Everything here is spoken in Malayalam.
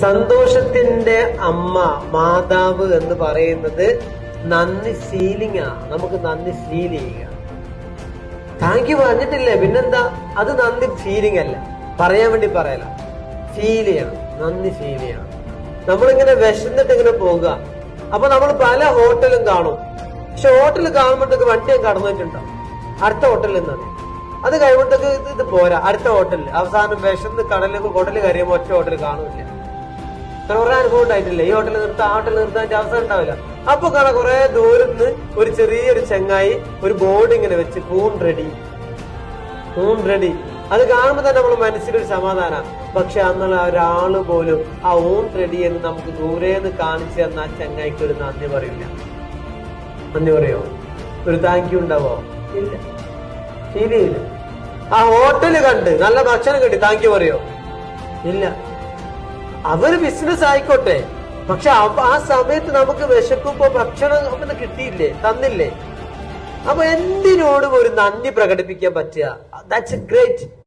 സന്തോഷത്തിന്റെ അമ്മ മാതാവ് എന്ന് പറയുന്നത് നന്ദി സീലിംഗ് ആണ്. നമുക്ക് നന്ദി ഫീൽ ചെയ്യുക. താങ്ക് യു പറഞ്ഞിട്ടില്ലേ? പിന്നെന്താ? അത് നന്ദി ഫീലിംഗ് അല്ല. പറയാൻ വേണ്ടി പറയല. ഫീൽ ചെയ്യണം. നന്ദി ഫീൽ നമ്മളിങ്ങനെ വിശന്നിട്ട് ഇങ്ങനെ പോകുക. അപ്പൊ നമ്മൾ പല ഹോട്ടലും കാണും. പക്ഷെ ഹോട്ടൽ കാണുമ്പോഴത്തേക്ക് വണ്ടി ഞാൻ കടന്നു വെച്ചിട്ടുണ്ടാവും അടുത്ത ഹോട്ടലിൽ നിന്നാണ്. അത് കഴിയുമ്പോഴത്തേക്ക് ഇത് പോരാ. അടുത്ത ഹോട്ടലിൽ അവസാനം വിശന്ന് കടലിൽ ഹോട്ടലിൽ കയറിയുമ്പോൾ ഒറ്റ ഹോട്ടൽ കാണില്ല കുറെ അനുഭവം ഉണ്ടായിട്ടില്ല ഈ ഹോട്ടലിൽ നിർത്താൻ ആ ഹോട്ടലിൽ നിർത്താൻ അവസരം ഉണ്ടാവില്ല. അപ്പൊ കാണാൻ കുറെ ദൂരത്ത് ഒരു ചെറിയൊരു ചെങ്ങായി ഒരു ബോർഡ് ഇങ്ങനെ വെച്ച് പൂൺ റെഡി പൂൺ റെഡി അത് കാണുമ്പോൾ തന്നെ നമ്മൾ മനസ്സിലൊരു സമാധാനം. പക്ഷെ അന്നുള്ള ഒരാൾ പോലും ആ ഓം റെഡി എന്ന് നമുക്ക് ദൂരേന്ന് കാണിച്ചു തന്ന ആ ചെങ്ങായിക്ക് ഒരു നന്ദി പറയില്ല. നന്ദി പറയോ? ഒരു താങ്ക് യു ഉണ്ടാവോ? ഇല്ല. ഫീൽ ആ ഹോട്ടൽ കണ്ട് നല്ല ഭക്ഷണം കിട്ടി. താങ്ക് യു പറയോ? ഇല്ല. അവർ ബിസിനസ് ആയിക്കോട്ടെ. പക്ഷെ ആ സമയത്ത് നമുക്ക് വിശക്കുമ്പോ ഭക്ഷണം അവന് കിട്ടിയില്ലേ? തന്നില്ലേ? അപ്പൊ എന്തിനോടും ഒരു നന്ദി പ്രകടിപ്പിക്കാൻ പറ്റുക? That's great